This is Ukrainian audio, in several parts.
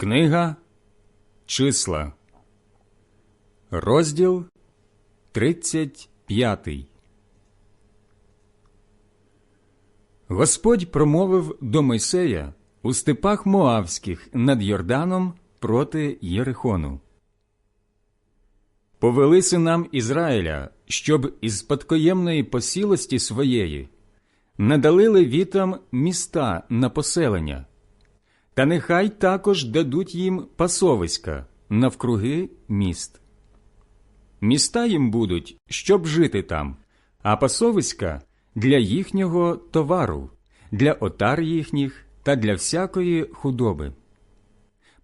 Книга Числа, розділ 35 Господь промовив до Мойсея у степах Моавських над Йорданом проти Єрихону. Повели синам Ізраїля, щоб із спадкоємної посілості своєї надали левітам міста на поселення, та нехай також дадуть їм пасовиська навкруги міст. Міста їм будуть, щоб жити там, а пасовиська для їхнього товару, для отар їхніх та для всякої худоби.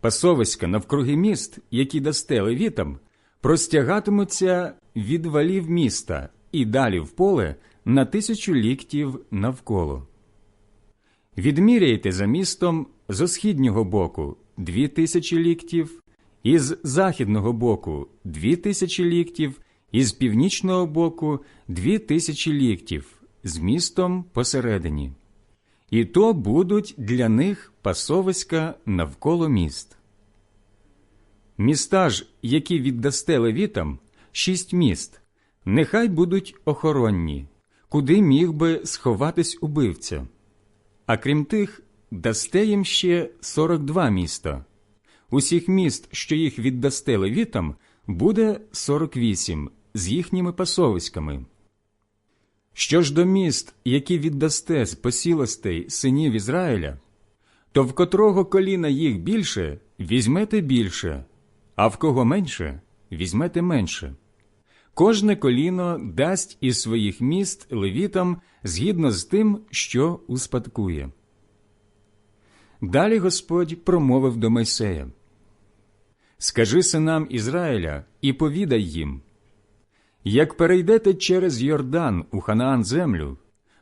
Пасовиська навкруги міст, які дасте левітам, простягатимуться від валів міста і далі в поле на тисячу ліктів навколо. Відміряйте за містом з східнього боку дві тисячі ліктів, із західного боку дві тисячі ліктів, із північного боку дві тисячі ліктів, з містом посередині. І то будуть для них пасовиська навколо міст. Міста ж, які віддасте левітам, шість міст, нехай будуть охоронні, куди міг би сховатись убивця. А крім тих, дасте їм ще сорок два міста. Усіх міст, що їх віддасте левітам, буде сорок вісім з їхніми пасовиськами. Що ж до міст, які віддасте з посілостей синів Ізраїля, то в котрого коліна їх більше візьмете більше, а в кого менше візьмете менше. Кожне коліно дасть із своїх міст левітам згідно з тим, що успадкує. Далі Господь промовив до Мойсея Скажи синам Ізраїля і повідай їм як перейдете через Йордан у Ханаан землю,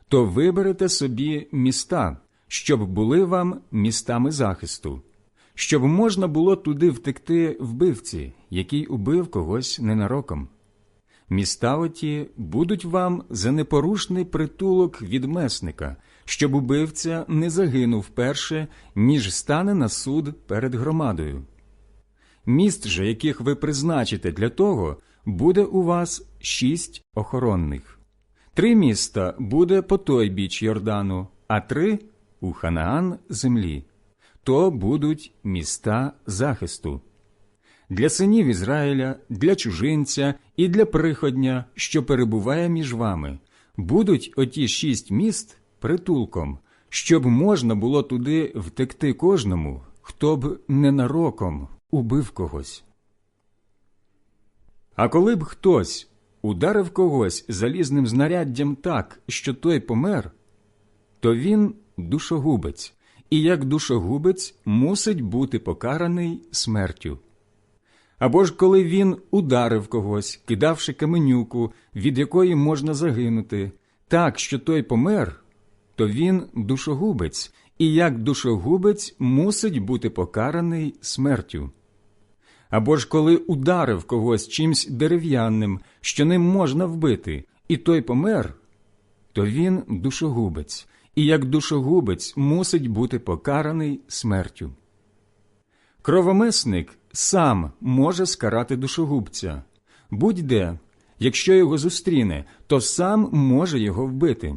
то виберете собі міста, щоб були вам містами захисту, щоб можна було туди втекти вбивці, який убив когось ненароком. Міста оті будуть вам за непорушний притулок від месника, щоб убивця не загинув перше, ніж стане на суд перед громадою. Міст же, яких ви призначите для того, буде у вас шість охоронних. Три міста буде по той біч Йордану, а три у Ханаан землі. То будуть міста захисту. Для синів Ізраїля, для чужинця і для приходня, що перебуває між вами, будуть оті шість міст притулком, щоб можна було туди втекти кожному, хто б ненароком убив когось. А коли б хтось ударив когось залізним знаряддям так, що той помер, то він душогубець, і як душогубець мусить бути покараний смертю. Або ж коли він ударив когось, кидавши каменюку, від якої можна загинути, так, що той помер, то він душогубець, і як душогубець мусить бути покараний смертю. Або ж коли ударив когось чимсь дерев'яним, що ним можна вбити, і той помер, то він душогубець, і як душогубець мусить бути покараний смертю. Кровомесник сам може скарати душогубця, будь-де, якщо його зустріне, то сам може його вбити.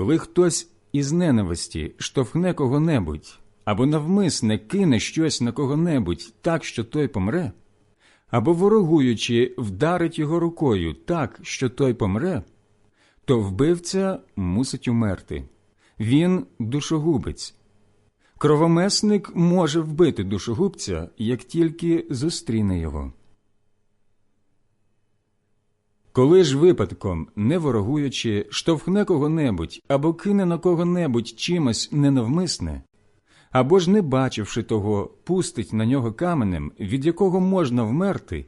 Коли хтось із ненависті штовхне кого-небудь або навмисне кине щось на кого-небудь так, що той помре, або ворогуючи, вдарить його рукою так, що той помре, то вбивця мусить умерти. Він душогубець. Кровомесник може вбити душогубця, як тільки зустріне його. Коли ж випадком, не ворогуючи, штовхне кого-небудь або кине на кого-небудь чимось ненавмисне, або ж, не бачивши того, пустить на нього каменем, від якого можна вмерти,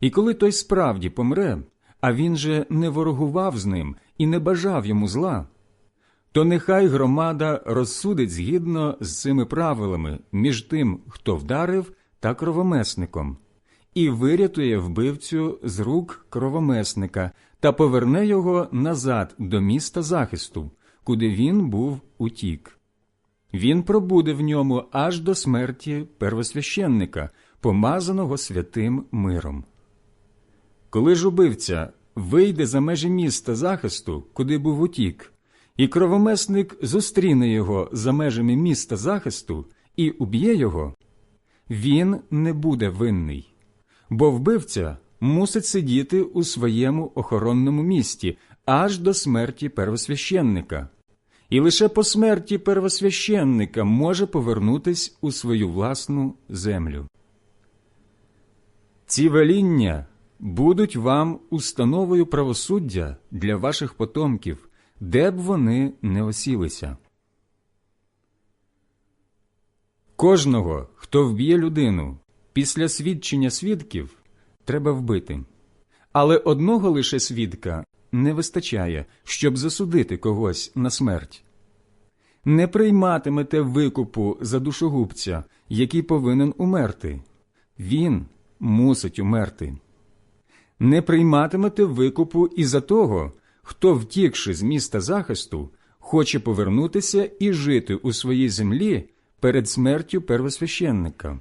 і коли той справді помре, а він же не ворогував з ним і не бажав йому зла, то нехай громада розсудить згідно з цими правилами між тим, хто вдарив, та кровомесником, і вирятує вбивцю з рук кровомесника та поверне його назад до міста захисту, куди він був утік. він пробуде в ньому аж до смерті первосвященника, помазаного святим миром. Коли ж убивця вийде за межі міста захисту, куди був утік, і кровомесник зустріне його за межами міста захисту і уб'є його, він не буде винний, бо вбивця мусить сидіти у своєму охоронному місті аж до смерті первосвященника, і лише по смерті первосвященника може повернутись у свою власну землю. Ці веління будуть вам установою правосуддя для ваших потомків, де б вони не осілися. Кожного, хто вб'є людину після свідчення свідків, треба вбити, але одного лише свідка не вистачає, щоб засудити когось на смерть. Не прийматимете викупу за душогубця, який повинен умерти. Він мусить умерти. Не прийматимете викупу і за того, хто, втікши з міста захисту, хоче повернутися і жити у своїй землі перед смертю первосвященника.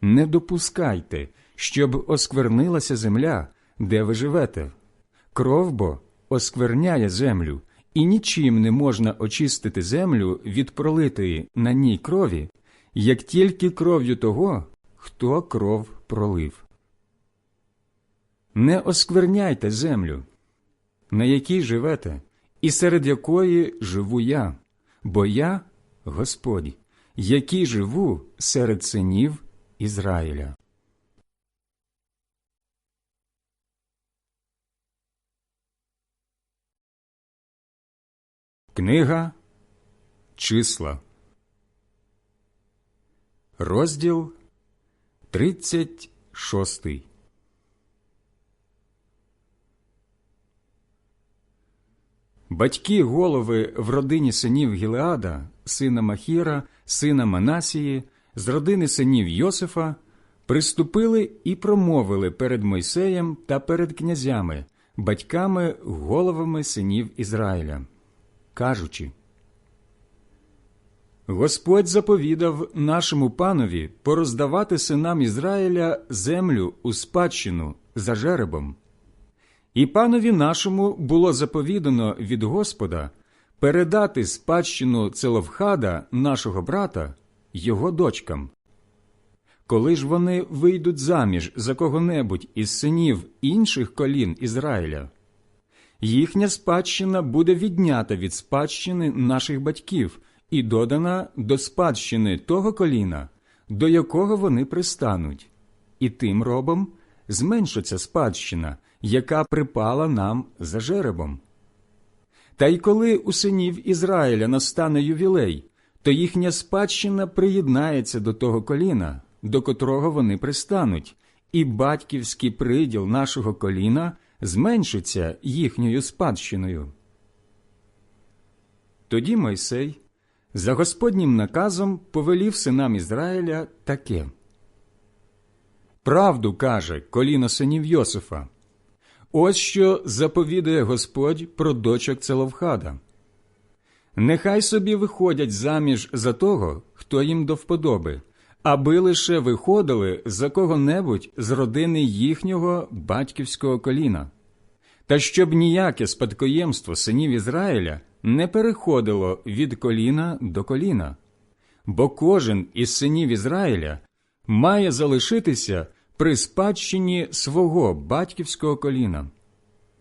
Не допускайте, щоб осквернилася земля, де ви живете. Кров бо оскверняє землю, і нічим не можна очистити землю від пролитої на ній крові, як тільки кров'ю того, хто кров пролив. Не оскверняйте землю, на якій живете, і серед якої живу я, бо я Господь, який живу серед синів Ізраїля. Книга Числа, розділ 36 Батьки голови в родині синів Гілеада, сина Махіра, сина Манасії, з родини синів Йосифа, приступили і промовили перед Мойсеєм та перед князями, батьками, головами синів Ізраїля кажучи, Господь заповідав нашому панові пороздавати синам Ізраїля землю у спадщину за жеребом. І панові нашому було заповідано від Господа передати спадщину Целовхада, нашого брата, його дочкам. Коли ж вони вийдуть заміж за кого-небудь із синів інших колін Ізраїля, їхня спадщина буде віднята від спадщини наших батьків і додана до спадщини того коліна, до якого вони пристануть, і тим робом зменшиться спадщина, яка припала нам за жеребом. Та й коли у синів Ізраїля настане ювілей, то їхня спадщина приєднається до того коліна, до котрого вони пристануть, і батьківський приділ нашого коліна зменшиться їхньою спадщиною. Тоді Мойсей за Господнім наказом повелів синам Ізраїля таке Правду каже коліно синів Йосифа. Ось що заповідає Господь про дочок Целовхада. Нехай собі виходять заміж за того, хто їм до вподоби, аби лише виходили за кого-небудь з родини їхнього батьківського коліна, та щоб ніяке спадкоємство синів Ізраїля не переходило від коліна до коліна, бо кожен із синів Ізраїля має залишитися при спадщині свого батьківського коліна.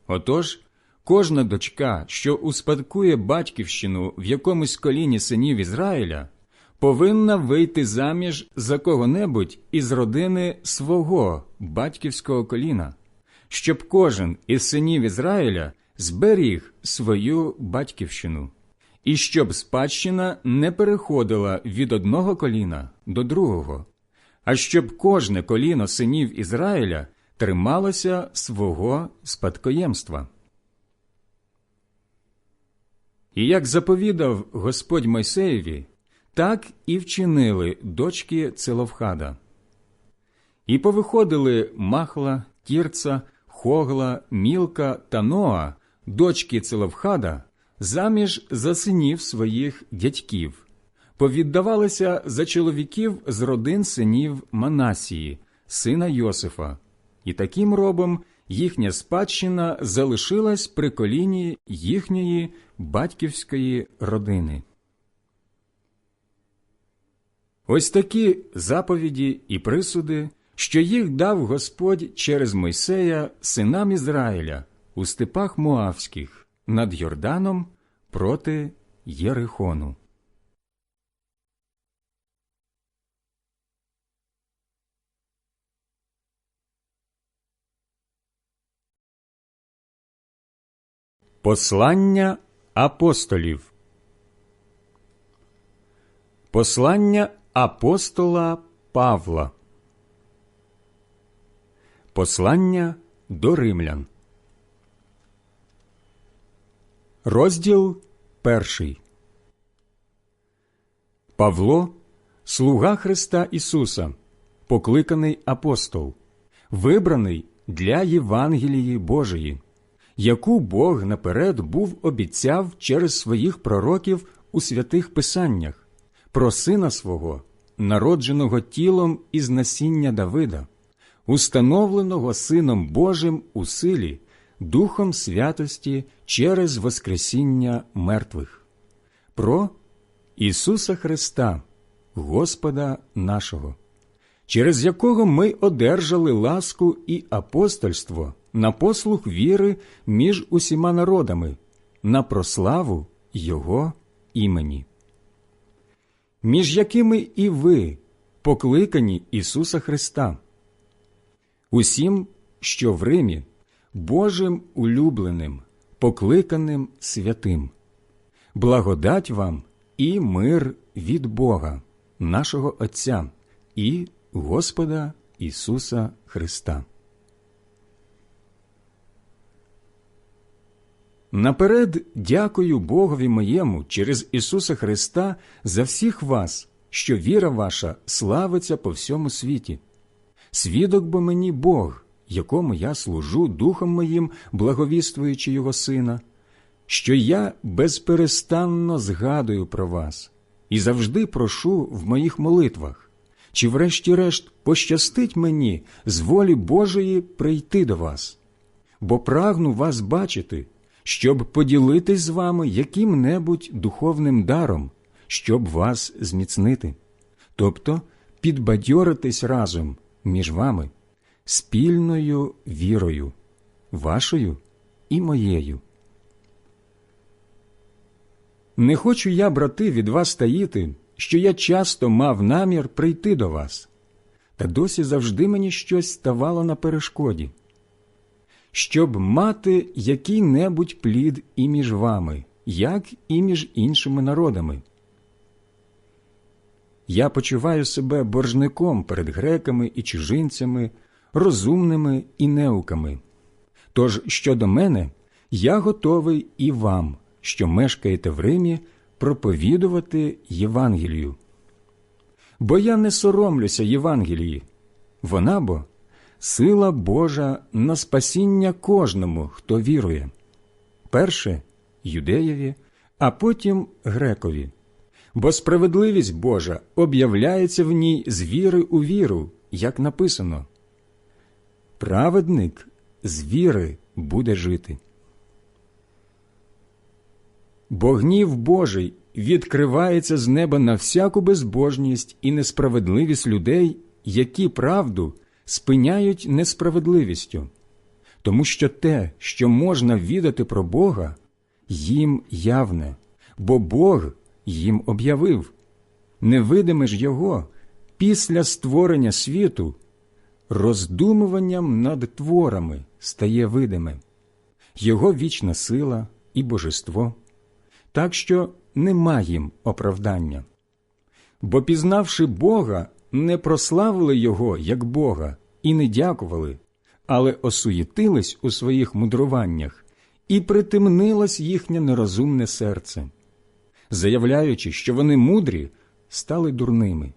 Отож, кожна дочка, що успадкує батьківщину в якомусь коліні синів Ізраїля, повинна вийти заміж за кого-небудь із родини свого батьківського коліна, щоб кожен із синів Ізраїля зберіг свою батьківщину, і щоб спадщина не переходила від одного коліна до другого, а щоб кожне коліно синів Ізраїля трималося свого спадкоємства. І як заповідав Господь Мойсеєві, так і вчинили дочки Целовхада. І повиходили Махла, Тірца, Хогла, Мілка та Ноа, дочки Целовхада, заміж за синів своїх дядьків, повіддавалися за чоловіків з родин синів Манасії, сина Йосифа, і таким робом їхня спадщина залишилась при коліні їхньої батьківської родини. Ось такі заповіді і присуди, що їх дав Господь через Мойсея синам Ізраїля у степах Моавських над Йорданом проти Єрихону. Послання апостолів. Послання апостола Павла. Послання до римлян. Розділ перший. Павло, слуга Христа Ісуса, покликаний апостол, вибраний для Євангелії Божої яку Бог наперед був обіцяв через своїх пророків у святих Писаннях про сина свого, народженого тілом із насіння Давида, установленого Сином Божим у силі, Духом святості через Воскресіння мертвих, про Ісуса Христа, Господа нашого, через якого ми одержали ласку і апостольство на послух віри між усіма народами, на прославу Його імені, між якими і ви покликані Ісуса Христа, усім, що в Римі, Божим улюбленим, покликаним святим, благодать вам і мир від Бога, нашого Отця і Господа Ісуса Христа. Наперед дякую Богові моєму через Ісуса Христа за всіх вас, що віра ваша славиться по всьому світі. Свідок бо мені Бог, якому я служу духом моїм, благовіствуючи Його Сина, що я безперестанно згадую про вас і завжди прошу в моїх молитвах, чи, врешті-решт, пощастить мені з волі Божої прийти до вас, бо прагну вас бачити щоб поділитись з вами яким-небудь духовним даром, щоб вас зміцнити, тобто підбадьоритись разом між вами спільною вірою, вашою і моєю. Не хочу я, брати, від вас таїти, що я часто мав намір прийти до вас, та досі завжди мені щось ставало на перешкоді щоб мати який-небудь плід і між вами, як і між іншими народами. Я почуваю себе боржником перед греками і чужинцями, розумними і неуками. Тож щодо мене, я готовий і вам, що мешкаєте в Римі, проповідувати Євангелію. Бо я не соромлюся Євангелії, вона бо сила Божа на спасіння кожному, хто вірує, перше юдеєві, а потім грекові. Бо справедливість Божа об'являється в ній з віри у віру, як написано. Праведник з віри буде жити. Бо гнів Божий відкривається з неба на всяку безбожність і несправедливість людей, які правду спиняють несправедливістю, тому що те, що можна відати про Бога, їм явне, бо Бог їм об'явив, невидиме ж Його після створення світу, роздумуванням над творами стає видиме, Його вічна сила і божество, так що нема їм оправдання. Бо, пізнавши Бога, не прославили Його як Бога і не дякували, але осуєтились у своїх мудруваннях і притемнилось їхнє нерозумне серце, заявляючи, що вони мудрі, стали дурними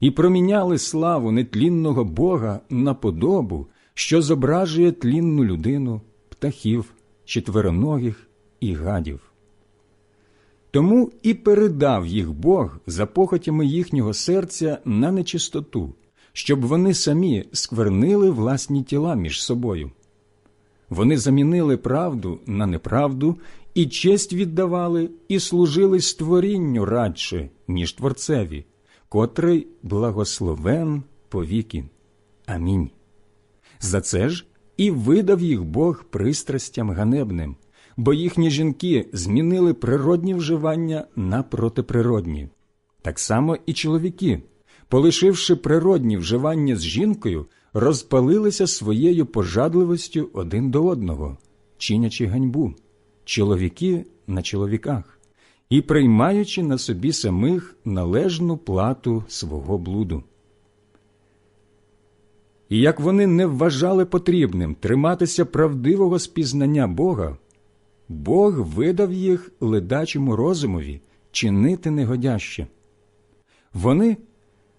і проміняли славу нетлінного Бога на подобу, що зображує тлінну людину, птахів, четвероногих і гадів. Тому і передав їх Бог за похотями їхнього серця на нечистоту, щоб вони самі сквернили власні тіла між собою. Вони замінили правду на неправду і честь віддавали, і служили створінню радше, ніж Творцеві, котрий благословен повіки. Амінь. За це ж і видав їх Бог пристрастям ганебним, бо їхні жінки змінили природні вживання на протиприродні. Так само і чоловіки, полишивши природні вживання з жінкою, розпалилися своєю пожадливостю один до одного, чинячи ганьбу, чоловіки на чоловіках, і приймаючи на собі самих належну плату свого блуду. І як вони не вважали потрібним триматися правдивого спізнання Бога, Бог видав їх ледачому розумові чинити негодяще. Вони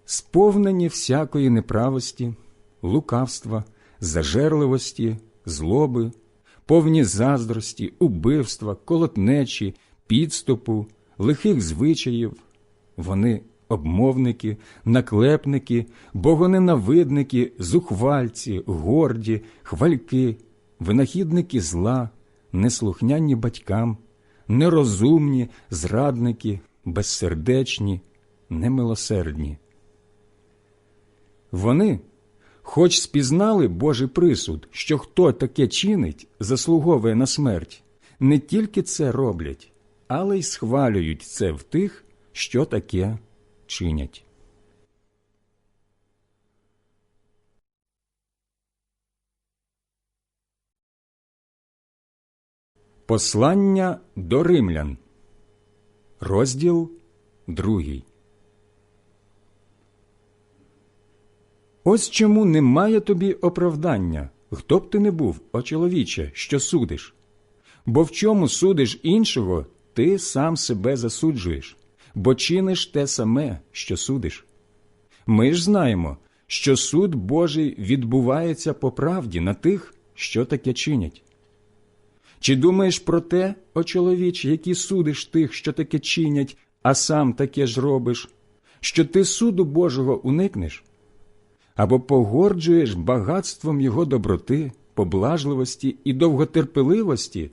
сповнені всякої неправості, лукавства, зажерливості, злоби, повні заздрості, убивства, колотнечі, підступу, лихих звичаїв. Вони обмовники, наклепники, богоненавидники, зухвальці, горді, хвальки, винахідники зла, неслухняні батькам, нерозумні, зрадники, безсердечні, немилосердні. Вони, хоч спізнали Божий присуд, що хто таке чинить, заслуговує на смерть, не тільки це роблять, але й схвалюють це в тих, що таке чинять. Послання до римлян, розділ другий. Ось чому немає тобі оправдання, хто б ти не був, о чоловіче, що судиш. Бо в чому судиш іншого, ти сам себе засуджуєш, бо чиниш те саме, що судиш. Ми ж знаємо, що суд Божий відбувається по правді на тих, що таке чинять. Чи думаєш про те, о чоловіче, які судиш тих, що таке чинять, а сам таке ж робиш, що ти суду Божого уникнеш? Або погорджуєш багатством його доброти, поблажливості і довготерпеливості,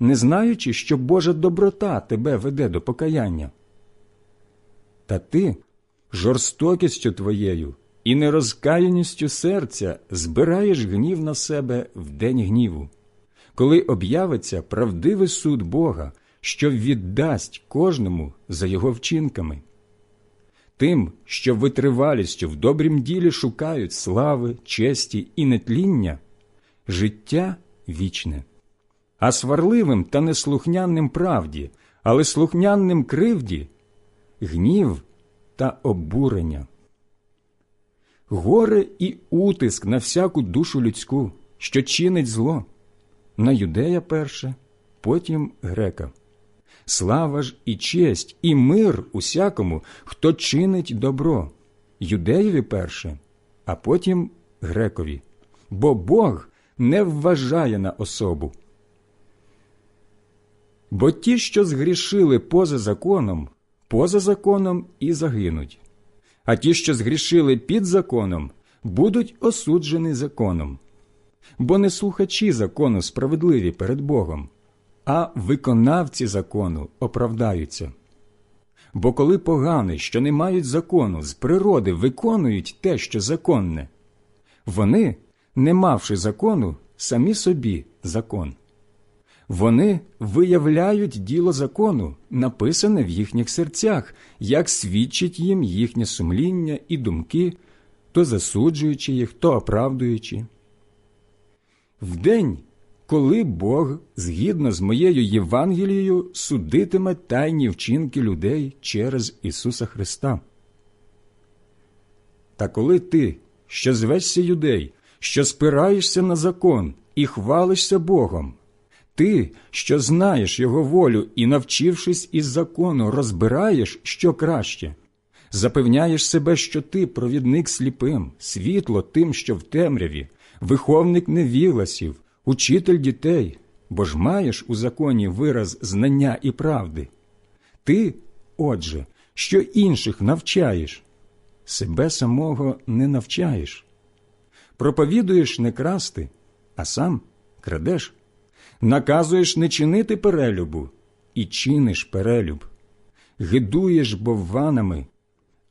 не знаючи, що Божа доброта тебе веде до покаяння? Та ти жорстокістю твоєю і нерозкаяністю серця збираєш гнів на себе в день гніву коли об'явиться правдивий суд Бога, що віддасть кожному за його вчинками. Тим, що витривалістю в добрім ділі шукають слави, честі і нетління, життя вічне, а сварливим та неслухняним правді, але слухняним кривді, гнів та обурення. Горе і утиск на всяку душу людську, що чинить зло на юдея перше, потім грека. Слава ж і честь, і мир усякому, хто чинить добро, юдеєві перше, а потім грекові, бо Бог не вважає на особу. Бо ті, що згрішили поза законом, поза законом і загинуть, а ті, що згрішили під законом, будуть осуджені законом бо не слухачі закону справедливі перед Богом, а виконавці закону оправдаються. Бо коли погани, що не мають закону, з природи виконують те, що законне, вони, не мавши закону, самі собі закон. Вони виявляють діло закону, написане в їхніх серцях, як свідчить їм їхнє сумління і думки, то засуджуючи їх, то оправдуючи в день, коли Бог, згідно з моєю Євангелією, судитиме тайні вчинки людей через Ісуса Христа. Та коли ти, що звешся юдей, що спираєшся на закон і хвалишся Богом, ти, що знаєш Його волю і, навчившись із закону, розбираєш, що краще, запевняєш себе, що ти провідник сліпим, світло тим, що в темряві, виховник невігласів, учитель дітей, бо ж маєш у законі вираз знання і правди. Ти, отже, що інших навчаєш, себе самого не навчаєш. Проповідуєш не красти, а сам крадеш, наказуєш не чинити перелюбу і чиниш перелюб, гидуєш бовванами,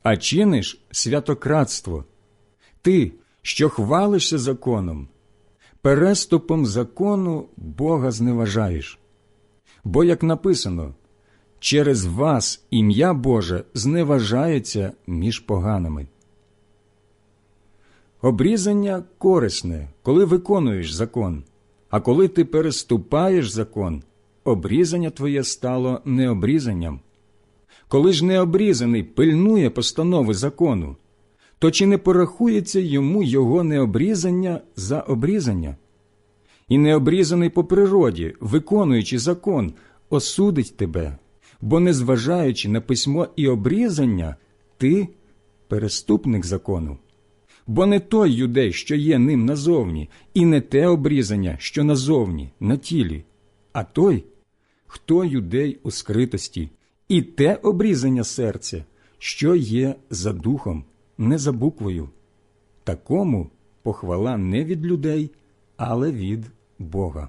а чиниш святократство. Ти, що хвалишся законом, переступом закону Бога зневажаєш. Бо, як написано, через вас ім'я Боже зневажається між поганими. Обрізання корисне, коли виконуєш закон, а коли ти переступаєш закон, обрізання твоє стало необрізанням. Коли ж необрізаний пильнує постанови закону, то чи не порахується йому його необрізання за обрізання? І необрізаний по природі, виконуючи закон, осудить тебе, бо, незважаючи на письмо і обрізання, ти переступник закону. Бо не той юдей, що є ним назовні, і не те обрізання, що назовні, на тілі, а той, хто юдей у скритості, і те обрізання серця, що є за духом, не за буквою. Такому похвала не від людей, але від Бога.